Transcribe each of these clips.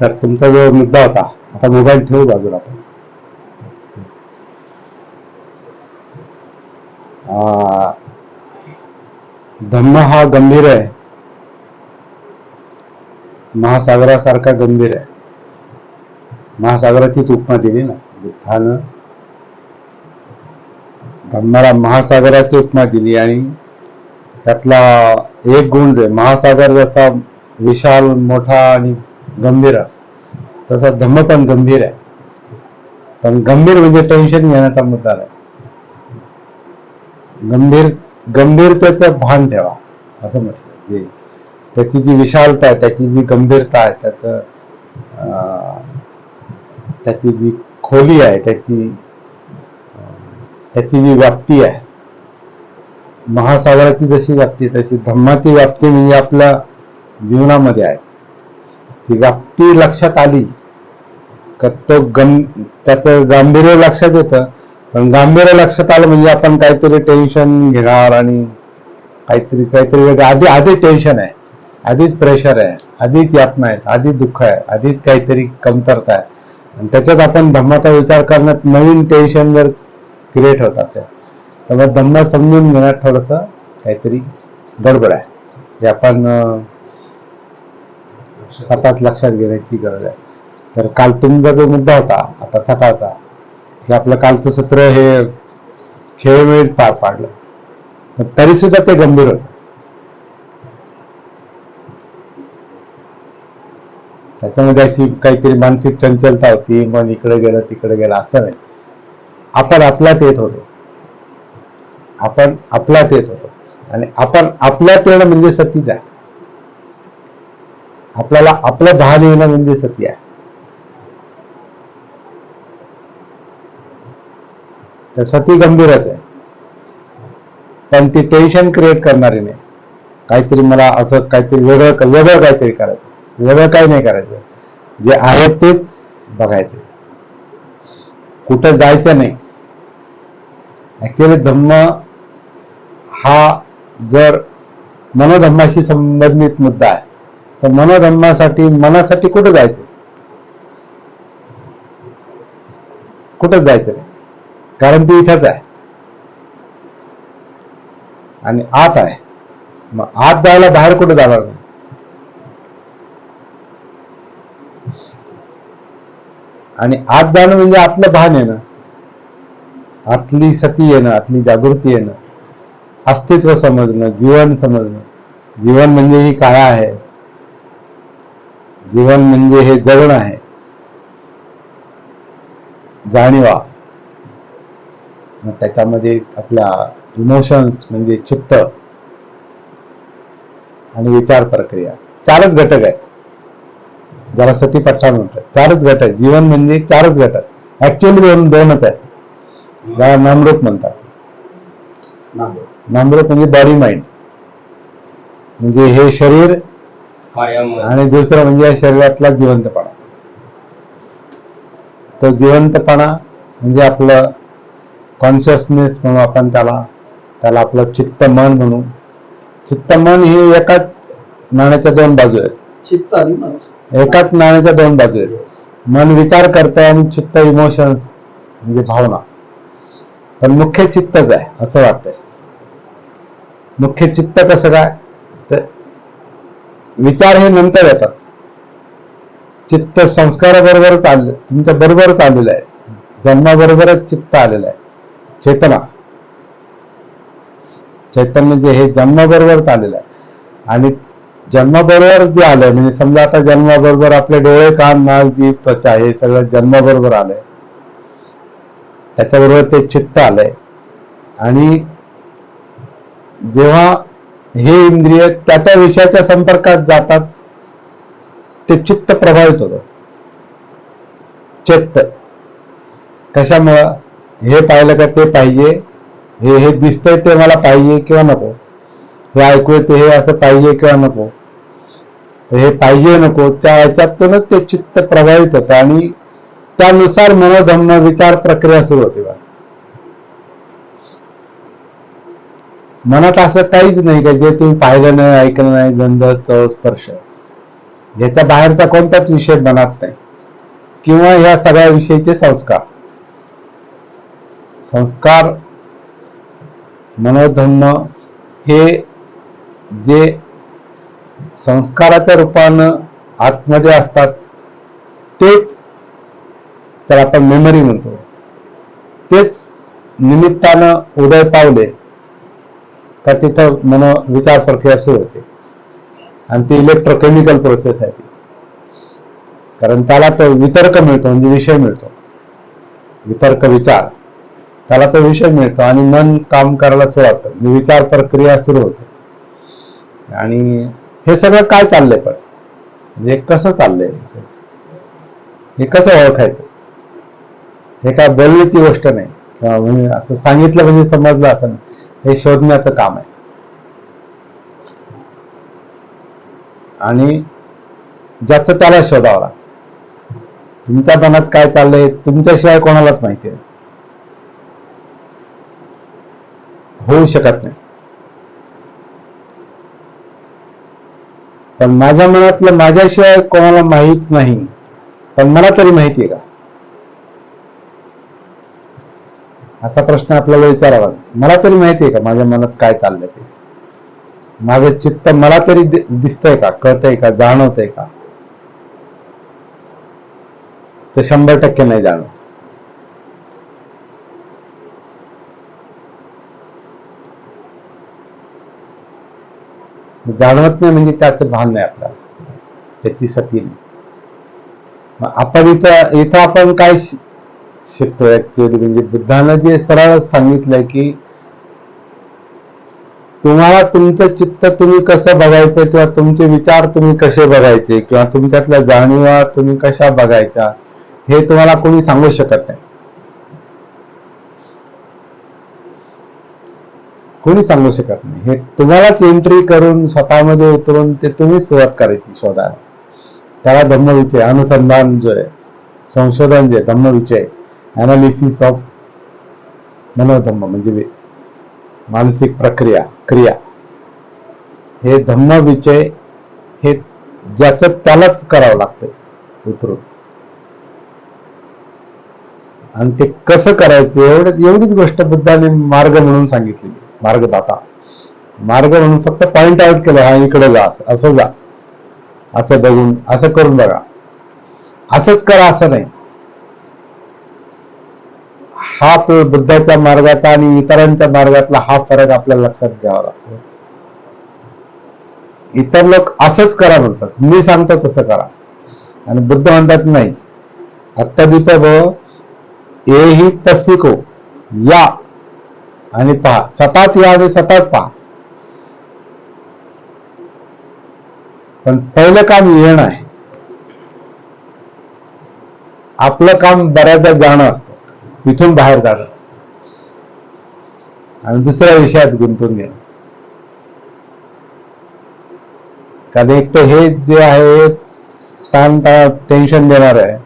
तर तुमचा जो मुद्दा होता आता मोबाईल ठेवू बाजूला आपण. धम्म हा गंभीर आहे. महासागरासारखा गंभीर आहे. महासागराचीच उपमा दिली ना बुद्धानं. धम्माला महासागराची उपमा दिली आणि त्यातला एक गुण आहे महासागर जसा विशाल मोठा आणि गंभीर असतो, तसा धम्म पण गंभीर आहे. पण गंभीर म्हणजे टेन्शन घेण्याचा मुद्दा नाही. गंभीर गंभीरतेचं भान ठेवा. असं म्हटलं. जे त्याची जी विशालता आहे त्याची जी गंभीरता आहे त्याचं अं, त्याची जी खोली आहे त्याची त्याची जी व्याप्ती आहे महासागराची जशी व्याप्ती तशी धम्माची व्याप्ती म्हणजे आपल्या जीवनामध्ये आहे. ती व्याप्ती लक्षात आली. का तो गम त्याचं गांभीर्य लक्षात येतं. पण गांभीर्य लक्षात आलं म्हणजे आपण काहीतरी टेन्शन घेणार आणि काहीतरी काहीतरी वेगळं. आधी आधी टेन्शन आहे. आधीच प्रेशर आहे. आधीच यातना आहेत. आधीच दुःख आहे. आधीच काहीतरी कमतरता आहे. आणि त्याच्यात आपण धम्माचा विचार करण्यात नवीन टेन्शन जर क्रिएट होत असेल तर धम्म समजून घेण्यात थोडंसं काहीतरी गडबड आहे. हे आपण स्वतःच लक्षात घेण्याची गरज आहे. तर काल तुमचा जो मुद्दा होता आता सकाळचा की आपलं कालचं सत्र हे खेळमेळीत पार पाडलं. पण तरी सुद्धा ते गंभीर होत. त्याच्यामध्ये अशी काहीतरी मानसिक चंचलता होती मन इकडे गेलं तिकडे गेलं असं नाही. आपण आपल्यात येत होतो. आपण आपल्यात येत होतो. आणि आपण आपल्यात येणं म्हणजे सतीच आहे. आपल्याला आपलं दहा लिहिणं म्हणजे सती आहे. तर सती गंभीरच आहे. पण ती टेन्शन क्रिएट करणारी नाही काहीतरी मला असं काहीतरी वेगळं वेगळं काहीतरी करायचं. वेगळं काही नाही करायचं. जे आहे तेच बघायचं. कुठं जायचं नाही. ऍक्च्युअली धम्म हा जर मनोधम्माशी संबंधित मुद्दा आहे. तर मनोधम्मासाठी मनासाठी कुठं जायचं? कुठं जायचं? कारण ती इथंच आहे. आणि आत आहे. मग आत जायला बाहेर कुठं जाणार? नाही आणि आत जाणं म्हणजे आतलं भान येणं. आतली सती येणं आतली जागृती येणं. अस्तित्व समजणं जीवन समजणं. जीवन म्हणजे ही काय आहे? जीवन म्हणजे हे जगणं आहे. जाणीवा. मग त्याच्यामध्ये आपल्या इमोशन्स म्हणजे चित्त आणि विचार प्रक्रिया. चारच घटक आहेत. ज्याला सती पठ्ठा म्हणतात चारच घटक जीवन म्हणजे चारच घटक. ऍक्च्युअली दोन दोनच आहेत. ज्याला नामरूप म्हणतात. नामरूप म्हणजे बॉडी माइंड म्हणजे हे शरीर आणि दुसरं म्हणजे या शरीरातला जिवंतपणा. तो जिवंतपणा म्हणजे आपलं कॉन्शियसनेस म्हणू आपण त्याला त्याला आपलं चित्त मन म्हणू. चित्त मन ही एकाच नाण्याच्या दोन बाजू आहेत. चित्त आणि मन. एकाच नाण्याच्या दोन बाजू आहेत. मन विचार करतं आणि चित्त इमोशन म्हणजे भावना. पण मुख्य चित्तच आहे असं वाटतंय. मुख्य चित्त कसं काय? विचार हे नंतर येतात. चित्त संस्काराबरोबरच आले तुमच्या बरोबरच आलेलं आहे. जन्माबरोबरच चित्त आलेलं आहे. चेतना. चैतन्य जे हे जन्माबरोबरच आलेलं आहे. आणि जन्माबरोबर जे आलंय म्हणजे समजा आता जन्माबरोबर आपले डोळे कान नाक जी त्वचा हे सगळं जन्माबरोबर आलंय. त्याच्याबरोबर ते चित्त आलंय. आणि जेव्हा हे इंद्रिय त्या त्या विषयाच्या संपर्कात जातात. ते चित्त प्रभावित होतं. चित्त. कशामुळं? हे पाहिलं का ते पाहिजे. हे हे दिसतंय ते मला पाहिजे किंवा नको. हे ऐकू येते हे असं पाहिजे किंवा नको. हे पाहिजे नको त्या ह्याच्यातूनच ते चित्त प्रभावित होतं आणि त्यानुसार मनोधम्म विचार प्रक्रिया सुरू होते मनात असं काहीच नाही का जे तुम्ही पाहिलं नाही ऐकलं नाही गंध चव स्पर्श. याच्या बाहेरचा कोणताच विषय मनात नाही. किंवा या सगळ्या विषयीचे संस्कार. संस्कार मनोधर्म हे जे संस्काराच्या रूपानं आतमध्ये असतात तेच तर आपण मेमरी म्हणतो. तेच निमित्तानं उदय पावले. तर तिथं मनो विचार प्रक्रिया सुरू होते. आणि ती इलेक्ट्रोकेमिकल प्रोसेस आहे ती. कारण त्याला तो वितर्क मिळतो म्हणजे विषय मिळतो. वितर्क विचार. त्याला तो विषय मिळतो आणि मन काम करायला सुरुवात म्हणजे विचार प्रक्रिया सुरू होते. आणि हे सगळं काय चाललंय पण? म्हणजे कसं चाललंय? हे कसं ओळखायचं? हे काय बोलण्याची गोष्ट नाही. किंवा म्हणजे असं सांगितलं म्हणजे समजलं असं नाही. हे शोधण्याचं काम आहे. आणि ज्याचं त्याला शोधावं लागतं. तुमच्या मनात काय चाललंय तुमच्याशिवाय कोणालाच माहिती आहे होऊ शकत नाही. पण माझ्या मनातलं माझ्याशिवाय कोणाला माहीत नाही. पण मला तरी माहिती आहे का? असा प्रश्न आपल्याला विचारावा. मला तरी माहिती आहे का माझ्या मनात काय चाललंय ते? माझं चित्त मला तरी दिसतंय का? कळतंय का? जाणवतंय का? ते शंभर टक्के नाही जाणवत. जाणवत नाही म्हणजे त्याचं भान नाही आपल्याला. त्याची सती नाही. आपण इथं इथं आपण काय शिकतो ऍक्च्युअली म्हणजे बुद्धानं जे सरळ सांगितलंय की तुम्हाला तुमचं चित्त तुम्ही कसं बघायचं किंवा तुमचे विचार तुम्ही कसे बघायचे किंवा तुमच्यातल्या जाणीवा तुम्ही कशा बघायच्या हे तुम्हाला कोणी सांगू शकत नाही. कोणी सांगू शकत नाही. हे तुम्हालाच एंट्री करून स्वतःमध्ये उतरून ते तुम्ही सुरुवात करायची शोधायला. त्याला धम्मविचय अनुसंधान जो आहे संशोधन जे धम्मविचय अनालिसिस ऑफ मनोधम्म म्हणजे मानसिक प्रक्रिया क्रिया. हे धम्म विषय हे ज्याचं त्यालाच करावं लागतं उतरून. आणि ते कसं करायचं एवढं एवढीच गोष्ट बुद्धाने मार्ग म्हणून सांगितलेली मार्गदाता. मार्ग म्हणून फक्त पॉइंट आउट केलं हा इकडे जा असं जा. असं बघून असं करून बघा. असंच करा असं नाही. हा बुद्धाच्या मार्गाचा आणि इतरांच्या मार्गातला हा फरक आपल्याला लक्षात घ्यावा लागतो. इतर लोक असंच करा म्हणतात. मी सांगतो तसं करा. आणि बुद्ध म्हणतात नाही. अत्तदीप ये ही तस्तिको. या. आणि पहा. स्वतःच या आणि स्वतःच पहा. पण पहिलं काम येणं आहे. आपलं काम बऱ्याचदा जाणं असतं. इथून बाहेर जाणं आणि दुसऱ्या विषयात गुंतून घेणं कारण एक तर हे जे आहे ताण टेन्शन देणार आहे.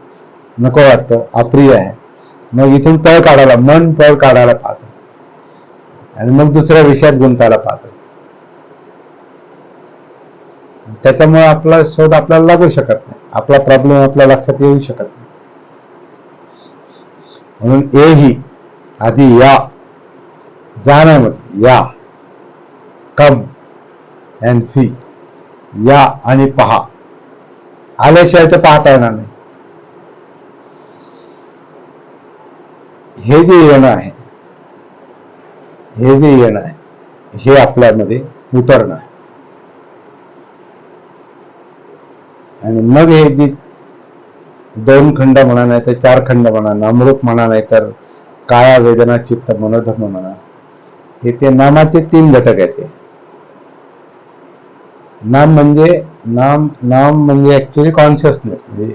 नको वाटतं अप्रिय आहे. मग इथून पळ काढायला मन पळ काढायला पाहत. आणि मग दुसऱ्या विषयात गुंतायला पाहत. त्याच्यामुळे आपला शोध आपल्याला लागू शकत नाही. आपला प्रॉब्लेम आपल्या लक्षात येऊ शकत नाही. म्हणून ए ही आधी या जाण्यामध्ये या कम अँड सी या आणि पहा. आल्याशिवाय तर पाहता येणार नाही. हे जे येणं आहे हे जे येणं आहे हे आपल्यामध्ये उतरणं आहे. आणि मग हे जे दोन खंड म्हणा नाही तर चार खंड म्हणा नामरूप म्हणा नाही तर काया वेदना चित्त मनोधर्म म्हणा हे ते नामाचे तीन घटक आहेत नाम म्हणजे नाम नाम म्हणजे ऍक्च्युली कॉन्शियसनेस म्हणजे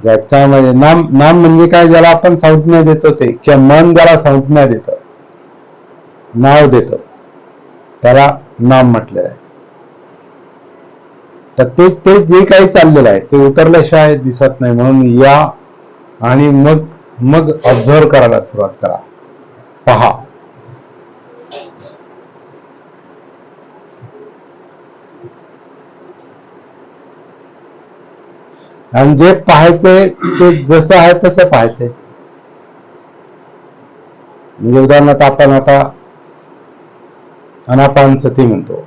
ज्याच्यामध्ये नाम नाम म्हणजे काय? ज्याला आपण संज्ञा देतो ते किंवा मन ज्याला संज्ञा देतं नाव देतो त्याला नाम म्हटलेलं आहे. तर ते ते जे काही चाललेलं आहे ते उतरल्याशिवाय दिसत नाही. म्हणून या आणि मग मग ऑब्झर्व करायला सुरुवात करा. पहा. आणि जे पाहायचे ते जसं आहे तसं पाहायचे. म्हणजे उदाहरणार्थ आपण आता अनापान सती म्हणतो.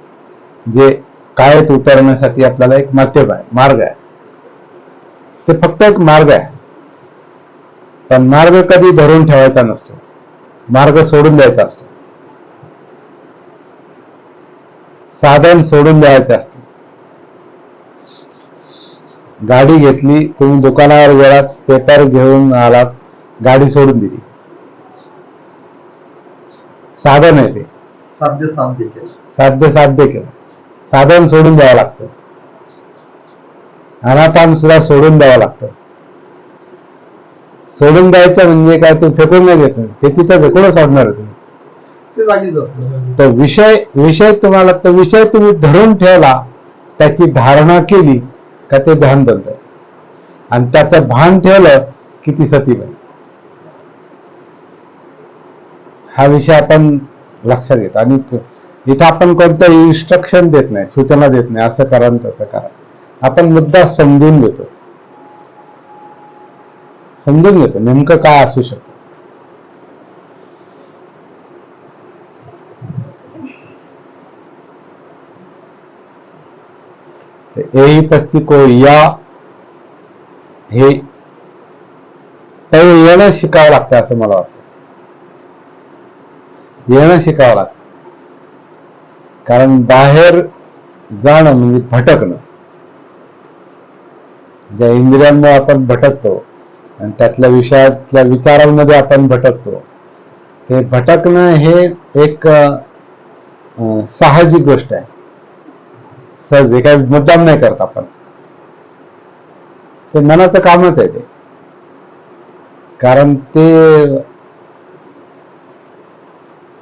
जे कायत उतरण्यासाठी आपल्याला एक माध्यम आहे मार्ग आहे. ते फक्त एक मार्ग आहे. पण मार्ग कधी धरून ठेवायचा नसतो. मार्ग सोडून द्यायचा असतो. साधन सोडून द्यायचं असतं. गाडी घेतली तुम्ही दुकानावर गेलात पेपर घेऊन आलात गाडी सोडून दिली. साधन आहे ते. साध्य साध्य केलं. साध्य साध्य केलं. साधन सोडून द्यावं लागतं. अनापान सुद्धा सोडून द्यावं लागतं. सोडून द्यायचं म्हणजे काय? ते फेकून नाही देत. ते तिथं फेकून सोडणार तुम्ही तर विषय विषय तुम्हाला तर विषय तुम्ही धरून ठेवला त्याची धारणा केली का ते ध्यान बनत आणि त्याचं भान ठेवलं की ती सती बनते हा विषय आपण लक्षात घेतो. आणि इथं आपण कोणतं इन्स्ट्रक्शन देत नाही सूचना देत नाही असं करा तसं करा आपण मुद्दा समजून घेतो. समजून घेतो नेमकं काय असू शकतं. एही पस्ती को या हे येणं शिकावं लागतं असं मला वाटतं. येणं शिकावं लागतं. कारण बाहेर जाणं म्हणजे भटकणं. ज्या इंद्रियांमुळे आपण भटकतो आणि त्यातल्या विषयातल्या विचारांमध्ये आपण भटकतो. ते भटकणं हे एक साहजिक गोष्ट आहे. सहज हे काही मुद्दाम नाही करत आपण. ते मनाचं कामच आहे ते. कारण ते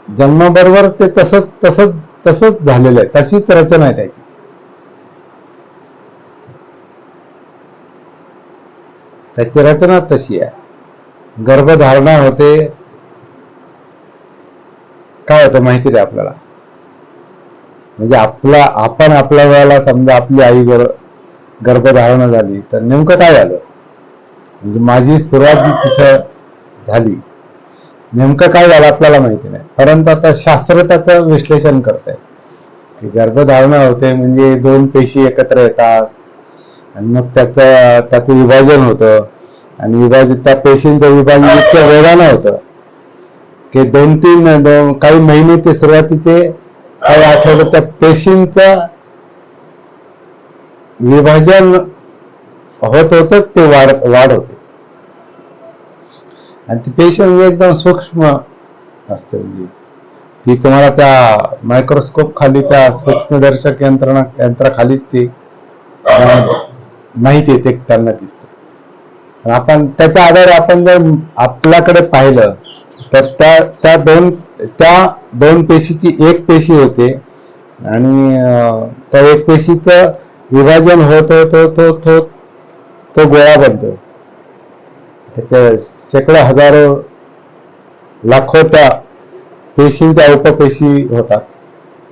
जन्माबरोबर ते तसंच तसंच तसंच झालेलं आहे. तशीच रचना आहे त्याची. त्याची रचना तशी आहे. गर्भधारणा होते. काय होतं माहिती आहे आपल्याला? म्हणजे आपला आपण आपल्या वेळेला समजा आपली आई गर गर्भधारणा झाली तर नेमकं काय झालं? म्हणजे माझी सुरुवात तिथं झाली नेमकं काय झालं आपल्याला माहिती नाही. परंतु आता शास्त्र त्याचं विश्लेषण करत आहे की गर्भधारणा होते म्हणजे दोन पेशी एकत्र येतात. आणि मग त्याचं त्याचं विभाजन होतं. आणि विभाजित त्या पेशींचं विभाजन इतक्या वेगानं होतं. की दोन तीन काही महिने ते सुरुवातीचे काही आठवडे त्या पेशींचं विभाजन होत होत ते वाढ वाढ होत. आणि ती पेशी एकदम सूक्ष्म असते म्हणजे. ती तुम्हाला त्या मायक्रोस्कोप खाली त्या सूक्ष्मदर्शक यंत्रणा यंत्राखाली ती माहिती येते त्यांना दिसते. आपण त्याच्या आधारे आपण जर आपल्याकडे पाहिलं तर त्या त्या दोन त्या दोन पेशीची एक पेशी होते. आणि त्या एक पेशीचं विभाजन होत होत होत होत होत तो गोळा बनतो. त्याच्या शेकडो हजारो लाखो त्या पेशींच्या उपपेशी होतात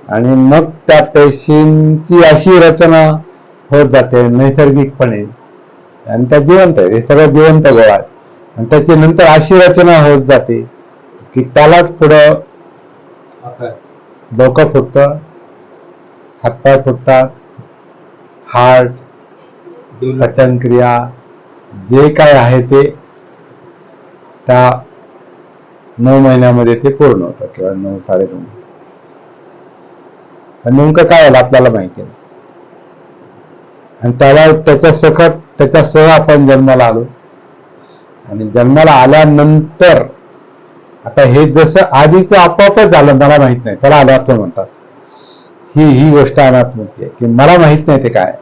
आणि मग त्या पेशींची अशी रचना होत जाते नैसर्गिकपणे. आणि त्या जिवंत आहे हे सगळं जिवंत गोळा आहे. आणि त्याची नंतर अशी रचना होत जाते की त्यालाच पुढं डोकं फुटतं हातपाय फुटतात हार्ट पचनक्रिया जे काय आहे ते त्या नऊ महिन्यामध्ये ते पूर्ण होतं किंवा नऊ साडेनऊ. पण नेमकं काय झालं आपल्याला माहिती नाही. आणि त्याला त्याच्या सकट त्याच्यासह आपण जन्माला आलो. आणि जन्माला आल्यानंतर आता हे जसं आधीच आपोआपच झालं मला माहीत नाही. त्याला अनात्म म्हणतात ही ही गोष्ट अनात्मक आहे. की मला माहीत नाही ते काय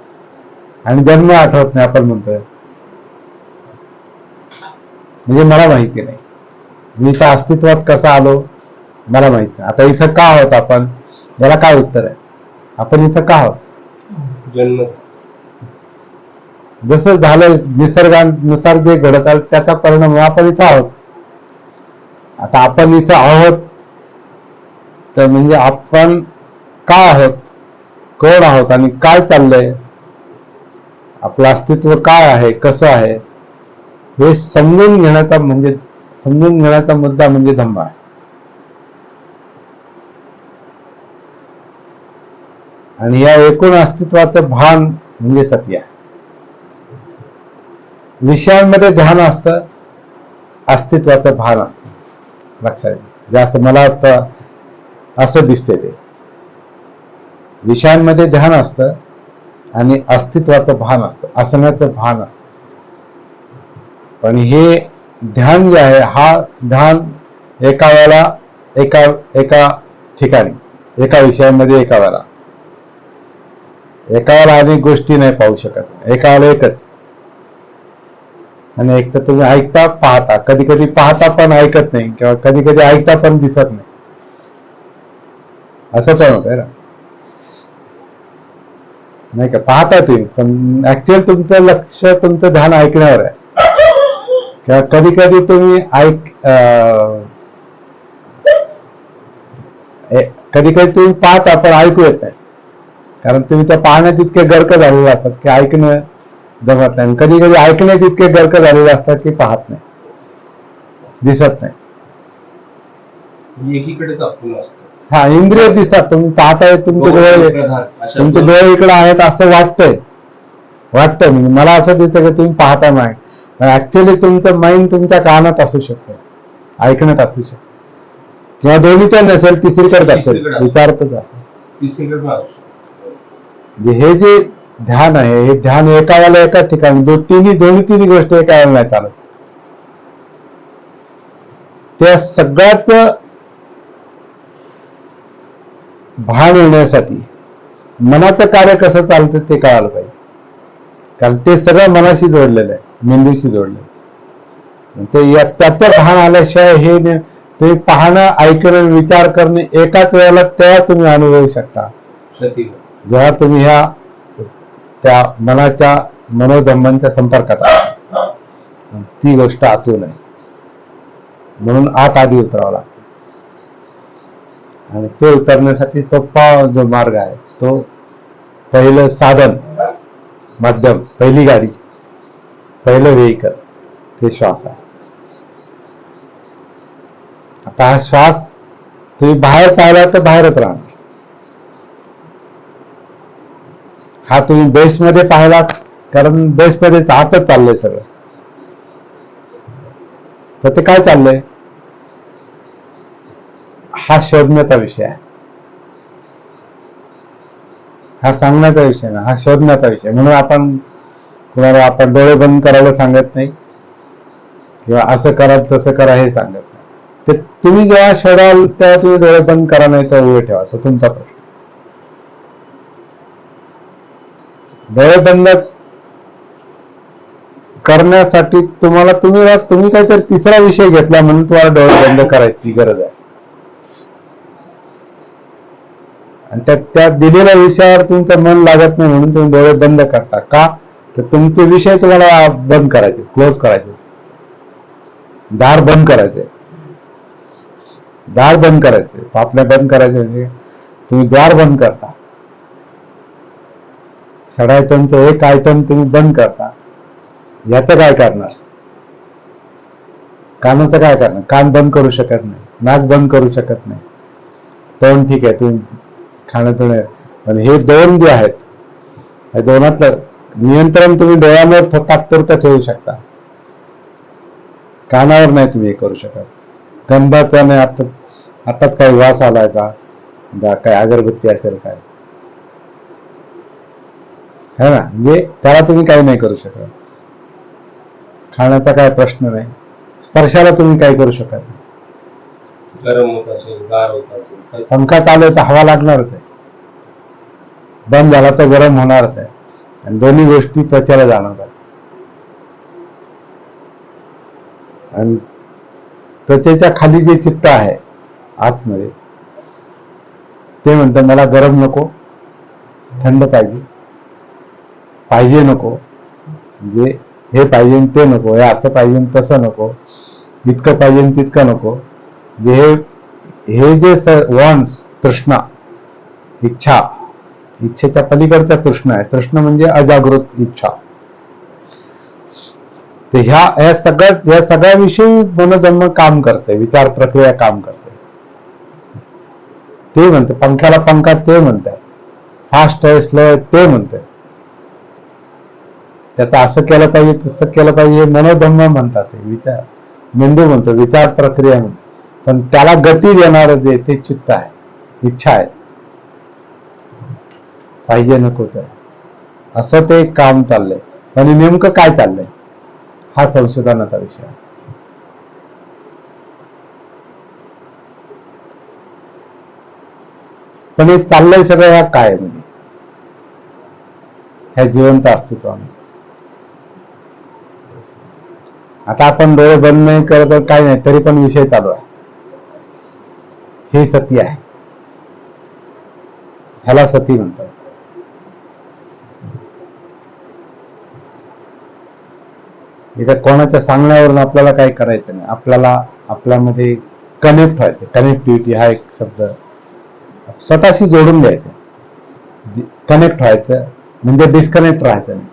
आणि जन्म आठवत नाही आपण म्हणतोय. म्हणजे मला माहिती नाही. मी इथं अस्तित्वात कसा आलो मला माहीत नाही. आता इथं का आहोत आपण? याला काय उत्तर आहे? आपण इथं का आहोत? जन्म. जसं झालं निसर्गानुसार जे घडत आलं त्याचा परिणाम आपण इथं आहोत. आता आपण इथं आहोत तर म्हणजे आपण काय आहोत? कोण आहोत आणि काय चाललंय? आपलं अस्तित्व काय आहे? कसं आहे? हे समजून घेण्याचा म्हणजे समजून घेण्याचा मुद्दा म्हणजे धम्म आहे. आणि या एकूण अस्तित्वाचं भान म्हणजे सत्य आहे. विषयांमध्ये ध्यान असतं अस्तित्वाचं भान असतं. लक्षात जास्त मला वाटतं असं दिसतंय ते. विषयांमध्ये ध्यान असतं आणि अस्तित्वाचं भान असतं. असण्याचं भान असतं. पण हे ध्यान जे आहे हा ध्यान एका वेळेला एका एका ठिकाणी एका विषयामध्ये एका वेळेला. एका वेळेला अनेक गोष्टी नाही पाहू शकत. एका वेळेला एकच. आणि एक तर तुम्ही ऐकता पाहता. कधी कधी पाहता पण ऐकत नाही किंवा कधी कधी ऐकता पण दिसत नाही. असं पण होतंय ना. नाही का? पाहता तुम्ही पण ऍक्च्युअल तुमचं लक्ष तुमचं ध्यान ऐकण्यावर आहे. किंवा कधी कधी तुम्ही ऐक कधी कधी तुम्ही पाहता पण ऐकू येत नाही. कारण तुम्ही त्या पाहण्यात इतके गर्क झालेले असतात की ऐकणं जमत नाही. कधी कधी ऐकण्यात इतके गर्क झालेले असतात की पाहत नाही. दिसत नाही. एकीकडेच हा इंद्रिय दिसतात. तुम्ही पाहताय तुमचे डोळे प्रधान अशा तुमचे डोळे इकडे आहेत असं वाटतंय. वाटतंय. म्हणजे मला असं दिसतं की तुम्ही पाहता नाही. ऍक्च्युली तुमचं माइंड तुमच्या कानात असू शकतं. ऐकण्यात असू शकतं. किंवा दोन्हीच्या नसेल तिसरीकडे असेल. विचारतच असेल. पण म्हणजे हे जे ध्यान आहे हे ध्यान एका वेळेला एकाच ठिकाणी दो तिन्ही दोन्ही तिन्ही गोष्टी एका वेळेला नाही चालत. त्या सगळ्यात भान येण्यासाठी मनाचं कार्य कसं चालतं ते कळायला पाहिजे. कारण ते सगळं मनाशी जोडलेलं आहे. मेंदूशी जोडलेलं आहे. ते या त्याचं भान आल्याशिवाय हे ते पाहणं ऐकणं विचार करणे एकाच वेळेला तेव्हा तुम्ही अनुभवू शकता. जेव्हा तुम्ही ह्या त्या मनाच्या मनोधम्मांच्या संपर्कात आहात. ती गोष्ट आतून आहे. म्हणून आत आधी उतरावं लागतं. आणि ते उतरण्यासाठी सोपा जो मार्ग आहे तो पहिलं साधन माध्यम पहिली गाडी. पहिलं व्हेकल ते श्वास आहे. आता हा श्वास तुम्ही बाहेर पाहिला तर बाहेरच राहणार. हा तुम्ही बेसमध्ये पाहिलात कारण बेसमध्ये आतच चाललंय सगळं. तर ते काय चाललंय? हा शोधण्याचा विषय आहे. हा सांगण्याचा विषय ना हा शोधण्याचा विषय म्हणून आपण कुणाला आपण डोळे बंद करायला सांगत नाही. किंवा असं करा तसं करा हे सांगत नाही. तर तुम्ही जेव्हा शोधाल तेव्हा तुम्ही डोळे बंद करा नाही तर उभे ठेवा. तो तुमचा प्रश्न. डोळे बंद करण्यासाठी तुम्हाला तुम्ही तुम्ही काहीतरी तिसरा विषय घेतला म्हणून तुम्हाला डोळे बंद करायची गरज आहे. आणि त्या त्या दिलेल्या विषयावर तुमचं मन लागत नाही म्हणून तुम्ही डोळे बंद करता. का? तर तुमचे विषय तुम्हाला बंद करायचे क्लोज करायचे. दार बंद करायचे. दार बंद करायचे. पापण्या बंद करायचे म्हणजे तुम्ही द्वार बंद करता. षडायतनचं एक आयतन तुम्ही बंद करता. याचं काय करणार? कानाचं काय करणार? कान बंद करू शकत नाही. नाक बंद करू शकत नाही. तोंड ठीक आहे तुम्ही खाणं पिणं पण हे दोन जे आहेत या दोनातलं नियंत्रण तुम्ही डोळ्यांवर तात्पुरतं ठेवू शकता. कानावर नाही तुम्ही हे करू शकत. गंधाचा नाही आता आताच काही वास आलाय का? काय अगरबत्ती असेल काय? है ना? म्हणजे त्याला तुम्ही काही नाही करू शकत. खाण्याचा काय प्रश्न नाही. स्पर्शाला तुम्ही काही करू शकत नाही. गरम होत असेल गार होत असेल पंखा चालू तर हवा लागणारच आहे. बंद झाला तर गरम होणारच आहे. आणि दोन्ही गोष्टी त्वचेला जाणवतात. आणि त्वचेच्या खाली जे चित्त आहे आतमध्ये ते म्हणतं मला गरम नको थंड पाहिजे पाहिजे नको म्हणजे हे पाहिजे ते नको हे असं पाहिजे तसं नको इतकं पाहिजे तितकं नको. म्हणजे हे हे जे वॉन्ट्स तृष्णा इच्छा इच्छेच्या पलीकडचा तृष्ण आहे. तृष्ण म्हणजे अजागृत इच्छा. तर ह्या या सगळ्या या सगळ्याविषयी मनोजन्म काम करते विचार प्रक्रिया काम करते ते म्हणते पंख्याला पंखा ते म्हणतात फास्ट आहे स्लो आहे ते म्हणते त्याचं असं केलं पाहिजे तसं केलं पाहिजे हे मनोधम्म म्हणतात ते विचार. मेंदू म्हणतो विचार प्रक्रिया म्हणतो. पण त्याला गती देणार जे ते चित्त आहे इच्छा आहे. पाहिजे नको तर. असं ते काम चाललंय. आणि नेमकं काय चाललंय? हा संशोधनाचा विषय आहे. पण हे चाललंय सगळं ह्या काय म्हणजे ह्या जिवंत अस्तित्वाने आता आपण डोळे बंद नाही करत काय नाही तरी पण विषय चालू आहे. हे सती आहे. ह्याला सती म्हणतात. इथं कोणाच्या सांगण्यावरून आपल्याला काही करायचं नाही. आपल्याला आपल्यामध्ये कनेक्ट व्हायचं. कनेक्टिव्हिटी हा एक शब्द स्वतःशी जोडून द्यायचं कनेक्ट व्हायचं म्हणजे डिस्कनेक्ट राहायचं नाही.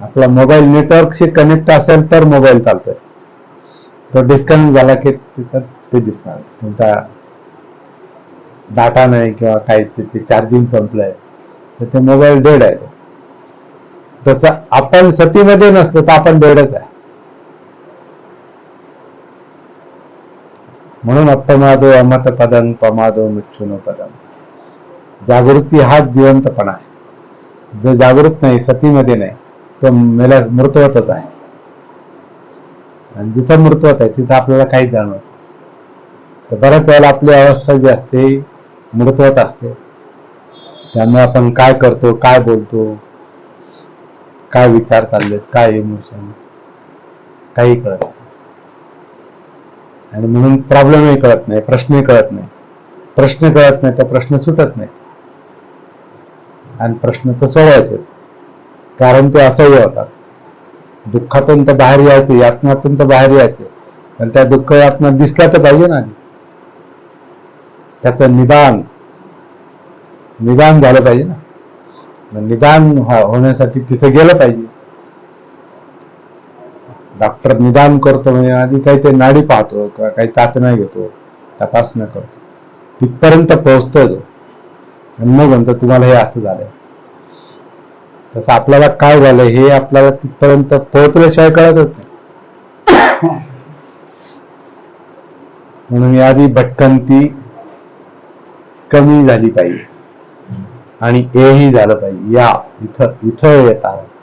आपला मोबाईल नेटवर्कशी कनेक्ट असेल तर मोबाईल चालतोय. तो डिस्कनेक्ट झाला की तिथं ते दिसणार तुमचा डाटा नाही किंवा काही तिथे चार्जिंग संपलंय. तर ते मोबाईल डेड आहे. तसं आपण सतीमध्ये नसतो तर आपण बेडच आहे. म्हणून अपमादो अमत पदन पमादो मुच्छुनो पदन जागृती हाच जिवंतपणा आहे. जो जागृत नाही सतीमध्ये नाही तो मेला मृतवतच आहे. आणि जिथं मृतवत आहे तिथं आपल्याला काही जाणवत तर बऱ्याच वेळेला आपली अवस्था जी असते मृतवत असते. त्यामुळे आपण काय करतो काय बोलतो काय विचार चाललेत काय इमोशन काही कळत नाही. आणि म्हणून प्रॉब्लेमही कळत नाही प्रश्नही कळत नाही. प्रश्न कळत नाही तर प्रश्न सुटत नाही. आणि प्रश्न तर सोडवायचे. कारण ते असह्य होतात. दुःखातून तर बाहेर यायचे यातनातून तर बाहेर यायचे. पण त्या दुःख यातना दिसला तर पाहिजे ना. त्याचं निदान निदान झालं पाहिजे ना. निदान हो- होण्यासाठी तिथे गेलं पाहिजे. डॉक्टर निदान करतो म्हणजे आधी काही ते नाडी पाहतो काही चाचण्या घेतो तपासण्या करतो. तिथपर्यंत पोहोचतो तो आणि मग म्हणतो तुम्हाला हे असं झालंय. तसं आपल्याला काय झालंय हे आपल्याला तिथपर्यंत पोहोचल्याशिवाय कळतच नाही. म्हणून यादी भटकंती कमी झाली पाहिजे. आणि हे ही झालं पाहिजे. या इथं इथं येत आहे.